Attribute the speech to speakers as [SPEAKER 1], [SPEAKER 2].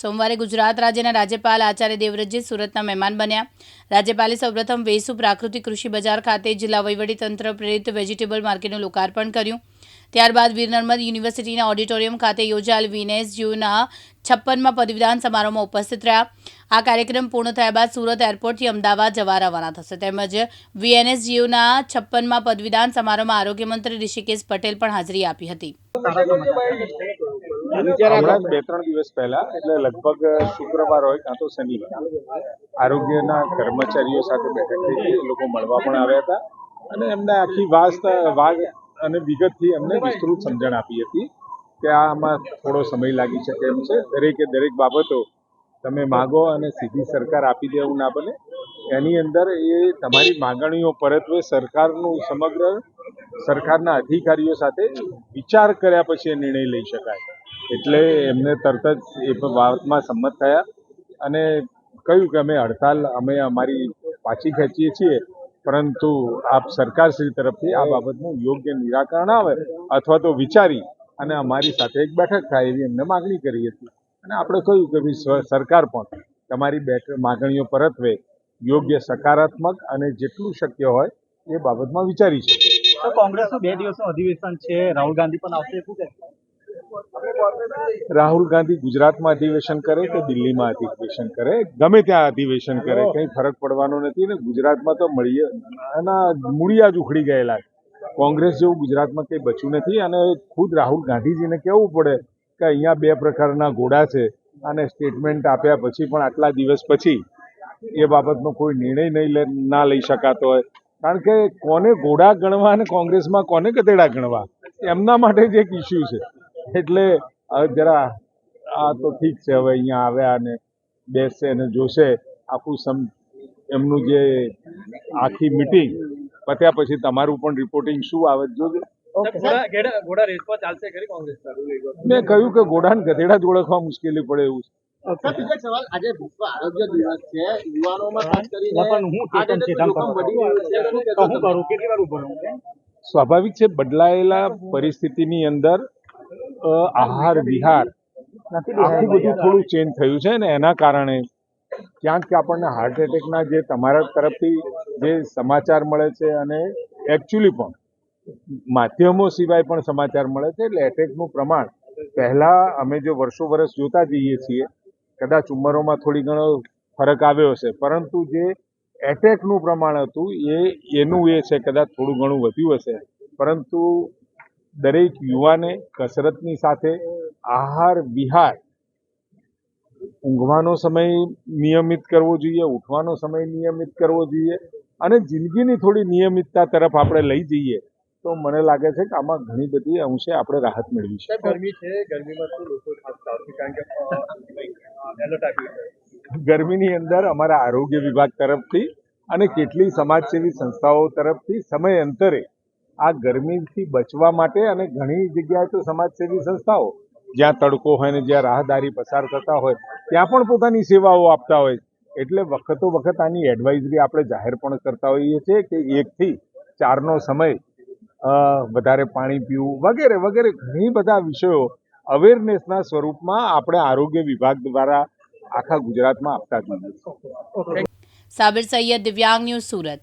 [SPEAKER 1] સોમવારે ગુજરાત રાજ્યના રાજ્યપાલ આચાર્ય દેવવ્રતજી સુરતના મહેમાન બન્યા. રાજ્યપાલે સૌપ્રથમ વેસુ પ્રાકૃતિક કૃષિ બજાર ખાતે જિલ્લા વહીવટીતંત્ર પ્રેરિત વેજીટેબલ માર્કેટનું લોકાર્પણ કર્યું. ત્યારબાદ વીર યુનિવર્સિટીના ઓડિટોરિયમ ખાતે યોજાયેલ વીએનએસજીયુના છપ્પનમાં પદવીદાન સમારોહમાં ઉપસ્થિત રહ્યા. આ કાર્યક્રમ પૂર્ણ થયા બાદ સુરત એરપોર્ટથી અમદાવાદ જવા રવાના થશે. તેમજ વીએનએસજીયુના છપ્પનમાં પદવીદાન સમારોહમાં આરોગ્ય મંત્રી ઋષિકેશ પટેલ પણ હાજરી આપી હતી.
[SPEAKER 2] હમણાં બે ત્રણ દિવસ પહેલા એટલે લગભગ શુક્રવાર હોય કાં તો શનિવાર આરોગ્યના કર્મચારીઓ સાથે બેઠક થઈ હતી એ લોકો મળવા પણ આવ્યા હતા. અને એમને આખી વાસ્ત વાગ અને વિગતથી એમને વિસ્તૃત સમજણ આપી હતી કે આમાં થોડો સમય લાગી શકે એમ છે. દરેકે દરેક બાબતો તમે માગો અને સીધી સરકાર આપી દે એવું ના બને. એની અંદર એ તમારી માંગણીઓ પરત્વે સરકારનું સમગ્ર સરકારના અધિકારીઓ સાથે વિચાર કર્યા પછી એ નિર્ણય લઈ શકાય. એટલે એમને તરત જ એ બાબતમાં સંમત થયા અને કહ્યું કે અમે હડતાલ, અમે અમારી પાછી ખેંચીએ છીએ, પરંતુ આપ સરકારશ્રી તરફથી આ બાબતનું યોગ્ય નિરાકરણ આવે અથવા તો વિચારી અને અમારી સાથે એક બેઠક થાય એવી એમને માગણી કરી હતી. અને આપણે કહ્યું કે ભઈ સરકાર પણ તમારી બેઠક માગણીઓ પરત્વે યોગ્ય સકારાત્મક અને જેટલું શક્ય હોય એ બાબતમાં વિચારી
[SPEAKER 3] છે કોંગ્રેસનું બે દિવસનું અધિવેશન છે, રાહુલ ગાંધી પણ આવશે
[SPEAKER 2] રાહુલ ગાંધી ગુજરાતમાં અધિવેશન કરે કે દિલ્હીમાં અધિવેશન કરે? ગમે ત્યાં અધિવેશન કરે કંઈ ફરક પડવાનો નથી ને ગુજરાતમાં તો મળીએ એના મૂળિયા જ ઉખડી ગયેલા કોંગ્રેસ જેવું ગુજરાતમાં કંઈ બચ્યું નથી અને ખુદ રાહુલ ગાંધીજીને કહેવું પડે કે અહીંયા બે પ્રકારના ઘોડા છે અને સ્ટેટમેન્ટ આપ્યા પછી પણ આટલા દિવસ પછી એ બાબતનો કોઈ નિર્ણય નહીં લે ના લઈ શકાતો હોય. કારણ કે કોને ઘોડા ગણવા અને કોંગ્રેસમાં કોને ગધેડા ગણવા? એમના માટે જ એક ઇસ્યુ છે. એટલે હવે જરા આ તો ઠીક છે હવે અહીંયા આવ્યા અને બેસશે અને જોશે. આખું સમ એમનું જે આખી મિટિંગ પત્યા પછી તમારું પણ રિપોર્ટિંગ શું આવે જોજો. મેં કહ્યું કે ઘોડા ને ગધેડા જ ઓળખવા મુશ્કેલી પડે એવું છે. સ્વાભાવિક છે બદલાયેલા પરિસ્થિતિની અંદર આહાર વિહાર આખું બધું થોડું ચેન્જ થયું છે ને એના કારણે ક્યાંક આપણને હાર્ટ એટેકના જે તમારા તરફથી જે સમાચાર મળે છે અને એકચ્યુઅલી પણ માધ્યમો સિવાય પણ સમાચાર મળે છે એટલે એટેકનું પ્રમાણ પહેલા અમે જો વર્ષો વર્ષ જોતા જઈએ છીએ કદાચ ઉંમરોમાં થોડી ઘણો ફરક આવ્યો હશે પરંતુ જે એટેકનું પ્રમાણ હતું એ એનું એ છે કદાચ થોડું ઘણું વધ્યું હશે પરંતુ દરેક યુવાને કસરતની સાથે આહાર વિહાર ઊંઘવાનો સમય નિયમિત કરવો જોઈએ ઉઠવાનો સમય નિયમિત કરવો જોઈએ અને જિંદગીની થોડી નિયમિતતા તરફ આપણે લઈ જઈએ તો મને લાગે છે કે આમાં ઘણી બધી અંશે આપણે રાહત મેળવી છે
[SPEAKER 3] ગરમી છે ગરમીમાં શું લોકો કારણ કે
[SPEAKER 2] ગરમીની અંદર અમારા આરોગ્ય વિભાગ તરફથી અને કેટલી સમાજસેવી સંસ્થાઓ તરફથી સમય અંતરે આ ગરમીથી બચવા માટે અને ઘણી જગ્યાએ તો સમાજસેવી સંસ્થાઓ, જ્યાં તડકો હોય ને જ્યાં રાહદારી પસાર થતા હોય, ત્યાં પણ પોતાની સેવાઓ આપતા હોય એટલે વખતો વખત આની એડવાઇઝરી આપણે જાહેર પણ કરતા હોઈએ છીએ કે એકથી ચારનો સમય વધારે પાણી પીવું વગેરે વગેરે ઘણી બધા વિષયો અવેરનેસના સ્વરૂપમાં આપણે આરોગ્ય વિભાગ દ્વારા આખા ગુજરાતમાં આપતા છીએ.
[SPEAKER 1] સાબિર સૈયદ દિવ્યાંગ ન્યૂઝ સુરત.